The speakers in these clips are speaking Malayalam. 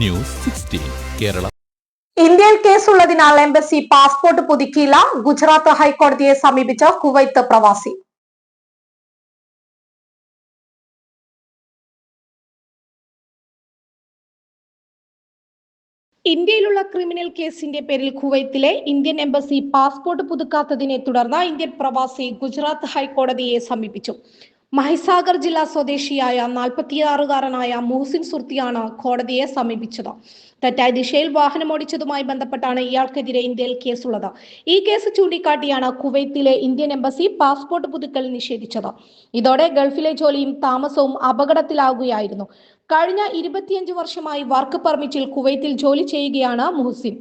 News sixteen Kerala. ഇന്ത്യയിൽ കേസുള്ളതിനാൽ എംബസി പാസ്പോർട്ട് പുതുക്കിയില്ല. ഗുജറാത്ത് ഹൈക്കോടതിയെ സമീപിച്ച കുവൈത്ത് പ്രവാസി. ഇന്ത്യയിലുള്ള ക്രിമിനൽ കേസിന്റെ പേരിൽ കുവൈത്തിലെ ഇന്ത്യൻ എംബസി പാസ്പോർട്ട് പുതുക്കാത്തതിനെ തുടർന്ന് ഇന്ത്യൻ പ്രവാസി ഗുജറാത്ത് ഹൈക്കോടതിയെ സമീപിച്ചു. മഹിസാഗർ ജില്ലാ സ്വദേശിയായ നാൽപ്പത്തിയാറുകാരനായ മുഹസിൻ സുർത്തിയാണ് കോടതിയെ സമീപിച്ചത്. തെറ്റായ ദിശയിൽ വാഹനം ഓടിച്ചതുമായി ബന്ധപ്പെട്ടാണ് ഇയാൾക്കെതിരെ ഇന്ത്യയിൽ കേസുള്ളത്. ഈ കേസ് ചൂണ്ടിക്കാട്ടിയാണ് കുവൈത്തിലെ ഇന്ത്യൻ എംബസി പാസ്പോർട്ട് പുതുക്കൽ നിഷേധിച്ചത്. ഇതോടെ ഗൾഫിലെ ജോലിയും താമസവും അപകടത്തിലാവുകയായിരുന്നു. കഴിഞ്ഞ ഇരുപത്തിയഞ്ച് വർഷമായി വർക്ക് പെർമിറ്റിൽ കുവൈത്തിൽ ജോലി ചെയ്യുകയാണ് മുഹസിൻ.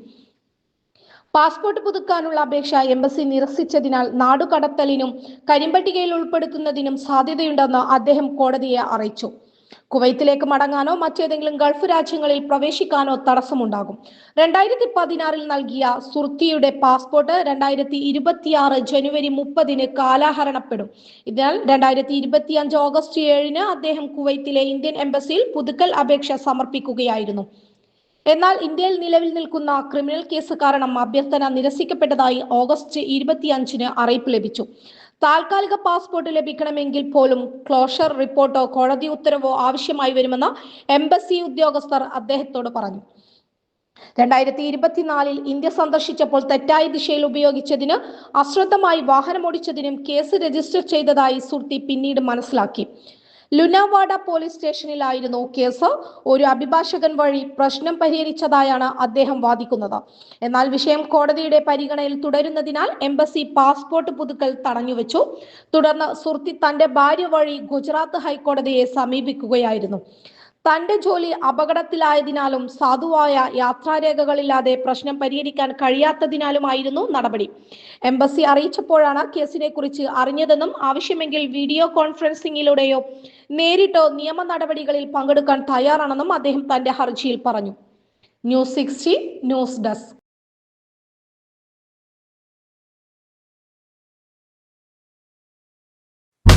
പാസ്പോർട്ട് പുതുക്കാനുള്ള അപേക്ഷ എംബസി നിരസിച്ചതിനാൽ നാടുകടത്തലിനും കരിമ്പട്ടികയിൽ ഉൾപ്പെടുത്തുന്നതിനും സാധ്യതയുണ്ടെന്ന് അദ്ദേഹം കോടതിയെ അറിയിച്ചു. കുവൈത്തിലേക്ക് മടങ്ങാനോ മറ്റേതെങ്കിലും ഗൾഫ് രാജ്യങ്ങളിൽ പ്രവേശിക്കാനോ തടസ്സമുണ്ടാകും. രണ്ടായിരത്തി പതിനാറിൽ നൽകിയ സുർത്തിയുടെ പാസ്പോർട്ട് രണ്ടായിരത്തി ഇരുപത്തിയാറ് ജനുവരി മുപ്പതിന് കാലാഹരണപ്പെടും. ഇതിനാൽ രണ്ടായിരത്തി ഇരുപത്തിയഞ്ച് ഓഗസ്റ്റ് ഏഴിന് അദ്ദേഹം കുവൈത്തിലെ ഇന്ത്യൻ എംബസിയിൽ പുതുക്കൽ അപേക്ഷ സമർപ്പിക്കുകയായിരുന്നു. എന്നാൽ ഇന്ത്യയിൽ നിലവിൽ നിൽക്കുന്ന ക്രിമിനൽ കേസ് കാരണം അഭ്യർത്ഥന നിരസിക്കപ്പെട്ടതായി ഓഗസ്റ്റ് ഇരുപത്തിയഞ്ചിന് അറിയിപ്പ് ലഭിച്ചു. താൽക്കാലിക പാസ്പോർട്ട് ലഭിക്കണമെങ്കിൽ പോലും ക്ലോഷർ റിപ്പോർട്ടോ കോടതി ഉത്തരവോ ആവശ്യമായി വരുമെന്ന് എംബസി ഉദ്യോഗസ്ഥർ അദ്ദേഹത്തോട് പറഞ്ഞു. രണ്ടായിരത്തി ഇരുപത്തിനാലിൽ ഇന്ത്യ സന്ദർശിച്ചപ്പോൾ തെറ്റായ ദിശയിൽ ഉപയോഗിച്ചതിന് അശ്രദ്ധമായി വാഹനമോടിച്ചതിനും കേസ് രജിസ്റ്റർ ചെയ്തതായി സുർത്തി പിന്നീട് മനസ്സിലാക്കി. ലുനാവാഡ പോലീസ് സ്റ്റേഷനിലായിരുന്നു കേസ്. ഒരു അഭിഭാഷകൻ വഴി പ്രശ്നം പരിഹരിച്ചതായാണ് അദ്ദേഹം വാദിക്കുന്നത്. എന്നാൽ വിഷയം കോടതിയുടെ പരിഗണനയിൽ തുടരുന്നതിനാൽ എംബസി പാസ്പോർട്ട് പുതുക്കൽ തടഞ്ഞുവെച്ചു. തുടർന്ന് സുർത്തി തന്റെ ഭാര്യ വഴി ഗുജറാത്ത് ഹൈക്കോടതിയെ സമീപിക്കുകയായിരുന്നു. തന്റെ ജോലി അപകടത്തിലായതിനാലും സാധുവായ യാത്രാരേഖകളില്ലാതെ പ്രശ്നം പരിഹരിക്കാൻ കഴിയാത്തതിനാലുമായിരുന്നു നടപടി. എംബസി അറിയിച്ചപ്പോഴാണ് കേസിനെ കുറിച്ച് അറിഞ്ഞതെന്നും ആവശ്യമെങ്കിൽ വീഡിയോ കോൺഫറൻസിംഗിലൂടെയോ നേരിട്ടോ നിയമ നടപടികളിൽ പങ്കെടുക്കാൻ തയ്യാറാണെന്നും അദ്ദേഹം തന്റെ ഹർജിയിൽ പറഞ്ഞു. News sixty news desk.